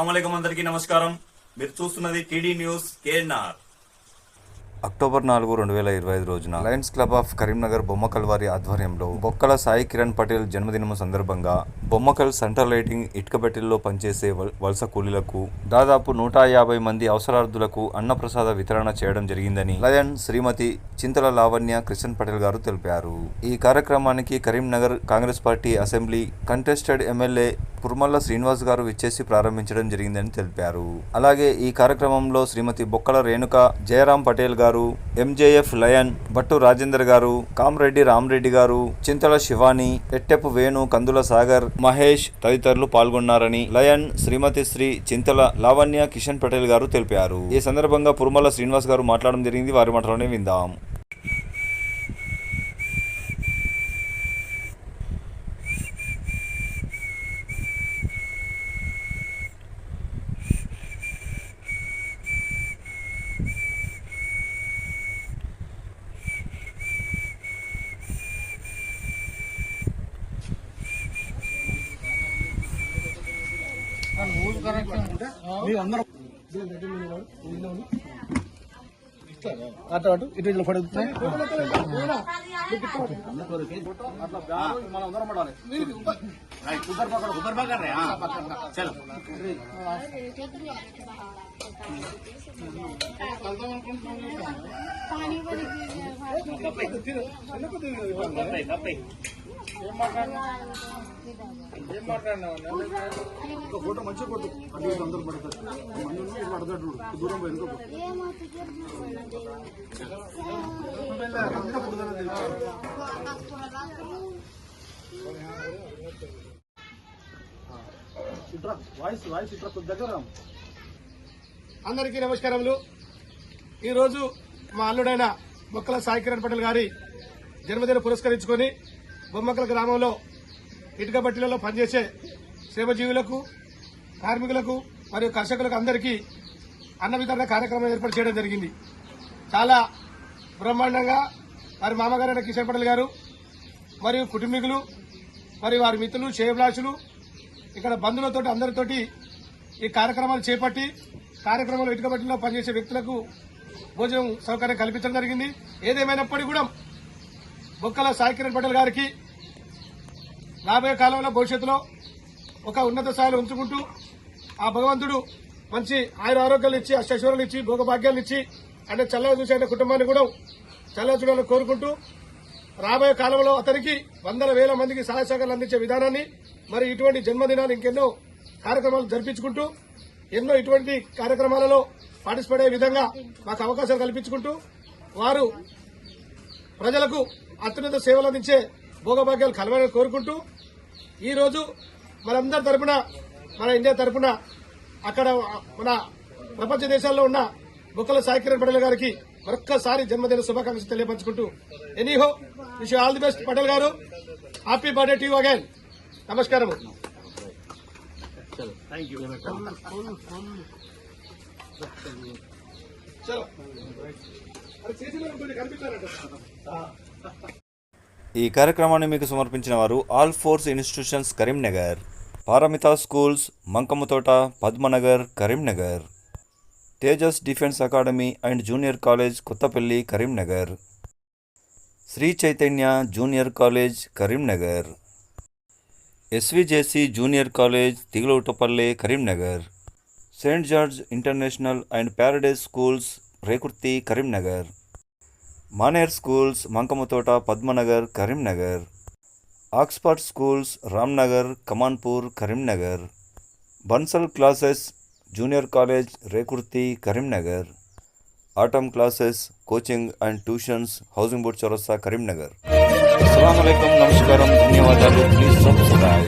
అస్సలం అందరికీ నమస్కారం. మీరు చూస్తున్నది టీడీ న్యూస్ కేఎన్ఆర్. అక్టోబర్ నాలుగు రెండు వేల ఇరవై ఐదు రోజున lions club of Karimnagar Bommakal వారి ఆధ్వర్యంలో బొక్కల సాయి కిరణ్ పటేల్ జన్మదినం సందర్భంగా బొమ్మకల్ సెంటర్ లైటింగ్ ఇటుకబెట్టెల్లో పనిచేసే వలస కూలీలకు దాదాపు నూట యాభై మంది అవసరార్థులకు అన్నప్రసాద వితరణ చేయడం జరిగిందని లయన్ శ్రీమతి చింతల లావణ్య కృష్ణన్ పటేల్ గారు తెలిపారు. ఈ కార్యక్రమానికి Karimnagar Congress party assembly contested MLA Kurmalla Srinivas garu విచ్చేసి ప్రారంభించడం జరిగిందని తెలిపారు. అలాగే ఈ కార్యక్రమంలో శ్రీమతి బొక్కల రేణుక జయరాం పటేల్ గారు ఎంజేఎఫ్ లయన్ భట్టు రాజేందర్ గారు కామరెడ్డి రామరెడ్డి గారు చింతల శివాని ఎట్టెపు వేణు కందుల సాగర్ మహేష్ తదితరులు పాల్గొన్నారని లయన్ శ్రీమతి శ్రీ చింతల లావణ్య కిషన్ పటేల్ గారు తెలిపారు. ఈ సందర్భంగా పురుమల శ్రీనివాస్ గారు మాట్లాడడం జరిగింది. వారి మాటలోనే విందాం. అటు అటు ఇటు ఇట్లా ఫోటో ఫోటో మంచిగా కొట్టు అంటే అందరూ పడతారు మంది పడతాడు దూరం పోయి ఇట్రా వాయిస్ వాయిస్ ఇట్రా దగ్గర అందరికీ నమస్కారములు. ఈరోజు మా అల్లుడైన బొక్కల సాయికిరణ్ పటేల్ గారి జన్మదిన పురస్కరించుకొని బొమ్మకల గ్రామంలో ఇటుక బట్టీలలో పనిచేసే శ్రమజీవులకు కార్మికులకు మరియు కర్షకులకు అందరికీ అన్న వితరణ కార్యక్రమం ఏర్పాటు చేయడం జరిగింది. చాలా బ్రహ్మాండంగా వారి మామగారైన కిషన్ పటేల్ గారు మరియు కుటుంబీకులు మరియు వారి మిత్రులు శ్రేయభిలాషులు ఇక్కడ బంధువులతోటి అందరితోటి ఈ కార్యక్రమాలు చేపట్టి కార్యక్రమంలో ఇటుకబట్టిలో పనిచేసే వ్యక్తులకు భోజనం సౌకర్యం కల్పించడం జరిగింది. ఏదేమైనప్పటికీ కూడా బొక్కల సాయి కిరణ్ పటేల్ గారికి రాబోయే కాలంలో భవిష్యత్తులో ఒక ఉన్నత స్థాయిలో ఉంచుకుంటూ ఆ భగవంతుడు మంచి ఆయుర ఆరోగ్యాలు ఇచ్చి అష్టైశ్వర్యాలు ఇచ్చి భోగభాగ్యాలు ఇచ్చి అంటే చల్లగా చూసి ఆయన కుటుంబాన్ని కూడా చల్లగా చూడాలని కోరుకుంటూ రాబోయే కాలంలో అతనికి వందల వేల మందికి సహాయ సహకారాలు అందించే విధానాన్ని మరి ఇటువంటి జన్మదినాలు ఇంకెన్నో కార్యక్రమాలు జరిపించుకుంటూ ఎన్నో ఇటువంటి కార్యక్రమాలలో పార్టిసిపేట్ అయ్యే విధంగా మాకు అవకాశాలు కల్పించుకుంటూ వారు ప్రజలకు అత్యున్నత సేవలు అందించే భోగభాగ్యాలు కలవాలని కోరుకుంటూ ఈ రోజు మనందరి తరపున మన ఇండియా తరపున అక్కడ మన ప్రపంచ దేశాల్లో ఉన్న బుక్కల సాయి కిరణ్ పటేల్ గారికి మరొక్కసారి జన్మదిన శుభాకాంక్షలు తెలియపరచుకుంటూ anyhow wish all the best Patel garu. Happy birthday to again. నమస్కారం చలో. చేసిన కనిపించారట ఈ కార్యక్రమాన్ని మీకు సమర్పించిన వారు Alphores institutions Karimnagar Paramita schools Mankammathota Padmanagar Karimnagar Tejas defence academy and junior college Kothapalli Karimnagar Sri Chaitanya junior college Karimnagar SVJC junior college Tigulautapalle Karimnagar Saint George international and Paradise schools Rekurthi Karimnagar. Maner schools Mankammathota Padmanagar Karimnagar Oxford schools Ramnagar Kamanpur Karimnagar Bansal classes junior college Rekurthi Karimnagar atom classes coaching and tuitions housing board చౌరస్తా కరీంనగర్ అస్సలం నమస్కారం ధన్యవాదాలు please subscribe